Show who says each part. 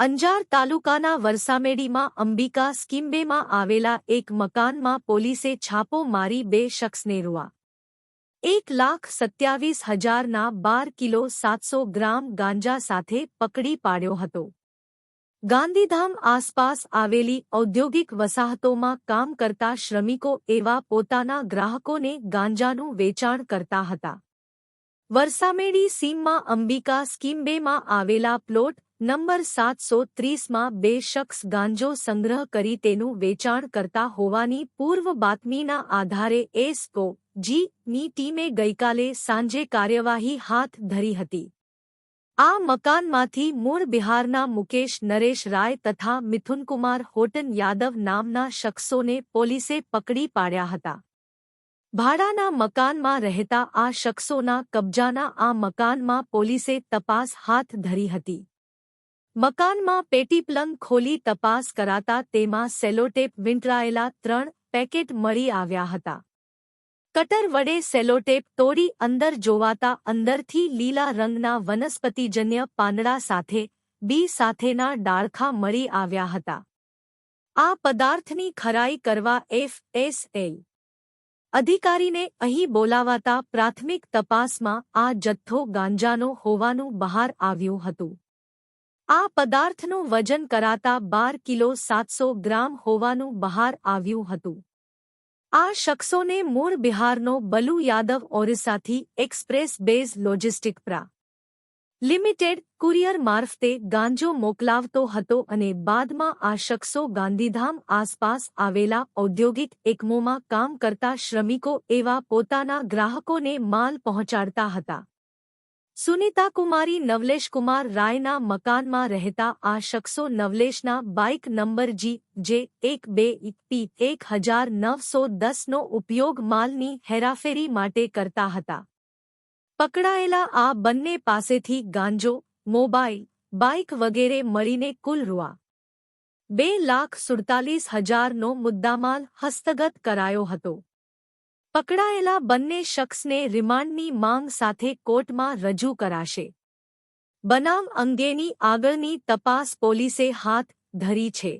Speaker 1: અંજાર તાલુકાના વરસામેડીમાં અંબિકા સ્કીમ્બેમાં આવેલા એક મકાનમાં પોલીસે છાપો મારી બે શખ્સને રૂઆ. એક લાખ સત્યાવીસ હજારના બાર કિલો સાતસો ગ્રામ ગાંજા સાથે પકડી પાડ્યો હતો. ગાંધીધામ આસપાસ આવેલી ઔદ્યોગિક વસાહતોમાં કામ કરતા શ્રમિકો એવા પોતાના ગ્રાહકોને ગાંજાનું વેચાણ કરતા હતા. વરસામેડી સીમમાં અંબિકા સ્કીમ્બેમાં આવેલા પ્લોટ નંબર સાતસો ત્રીસમાં બે શખ્સ ગાંજો સંગ્રહ કરી તેનું વેચાણ કરતા હોવાની પૂર્વ બાતમીના આધારે એસકો જી ની ટીમે ગઈકાલે સાંજે કાર્યવાહી હાથ ધરી હતી. આ મકાનમાંથી મૂળ બિહારના મુકેશ, નરેશ રાય તથા મિથુનકુમાર હોટન યાદવ નામના શખ્સોને પોલીસે પકડી પાડ્યા હતા. ભાડાના મકાનમાં રહેતા આ શખ્સોના કબજાના આ મકાનમાં પોલીસે તપાસ હાથ ધરી હતી. મકાનમાં પેટીપ્લંગ ખોલી તપાસ કરાતા તેમાં સેલોટેપ વીંટળાયેલા ત્રણ પેકેટ મળી આવ્યા હતા. કટર વડે સેલોટેપ તોડી અંદર જોવાતા અંદરથી લીલા રંગના વનસ્પતિજન્ય પાંદડા સાથે, બી સાથેના ડાળખા મળી આવ્યા હતા. આ પદાર્થની ખરાઈ કરવા એફએસએલ અધિકારીને અહીં બોલાવાતા પ્રાથમિક તપાસમાં આ જથ્થો ગાંજાનો હોવાનું બહાર આવ્યું હતું. આ પદાર્થનું વજન કરાતા બાર કિલો સાતસો ગ્રામ હોવાનું બહાર આવ્યું હતું. આ શખ્સોને મૂળ બિહારનો બલુ યાદવ ઓરિસ્સાથી એક્સપ્રેસ બેઝ લોજિસ્ટિક પ્રા. લિમિટેડ કુરિયર મારફતે ગાંજો મોકલાવતો હતો અને બાદમાં આ શખ્સો ગાંધીધામ આસપાસ આવેલા ઔદ્યોગિક એકમોમાં કામ કરતા શ્રમિકો એવા પોતાના ગ્રાહકોને માલ પહોંચાડતા હતા. સુનીતા કુમારી નવલેશકુમાર રાયના મકાનમાં રહેતા આ શખ્સો નવલેશના બાઇક નંબર જી, જે એક બે પી એક હજાર નવસો દસનો ઉપયોગ માલની હેરાફેરી માટે કરતા હતા. પકડાયેલા આ બંને પાસેથી ગાંજો મોબાઈલ બાઇક વગેરે મળીને કુલ રૂઆ બે લાખ સુડતાલીસ હજારનો મુદ્દામાલ હસ્તગત કરાયો હતો. પકડાયેલા બંને શખ્સને રિમાન્ડની માંગ સાથે કોર્ટમાં રજૂ કરાશે. બનાવ અંગેની આગળની તપાસ પોલીસે હાથ ધરી છે.